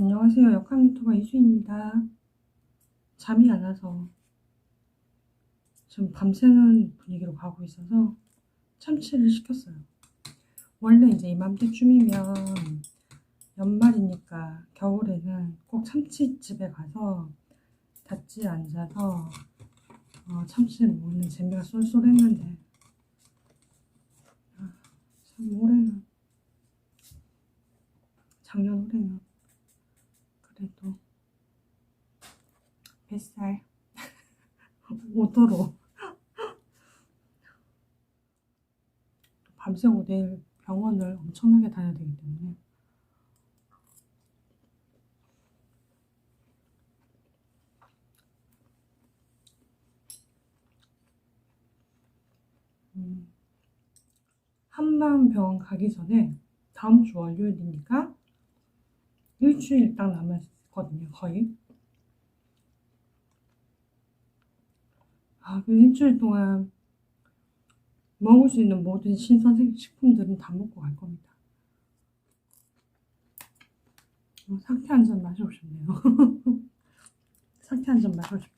안녕하세요. 역학 유튜버 이수입니다. 잠이 안 와서 지금 밤새는 분위기로 가고 있어서 참치를 시켰어요. 원래 이제 이맘때쯤이면 연말이니까 겨울에는 꼭 참치집에 가서 닷지에 앉아서 어, 참치를 먹는 재미가 쏠쏠했는데 아, 참 올해는 작년 올해는 그래도 뱃살. 5도로. 밤새고 내일 병원을 엄청나게 다녀야 되기 때문에. 음, 한마음병원 가기 전에 다음 주 월요일이니까 일주일 딱 남았거든요, 거의. 아, 그 일주일 동안 먹을 수 있는 모든 신선 식품들은 다 먹고 갈 겁니다. 어, 사케 한 잔 마시고 싶네요. 사케 한 잔 마시고 싶다.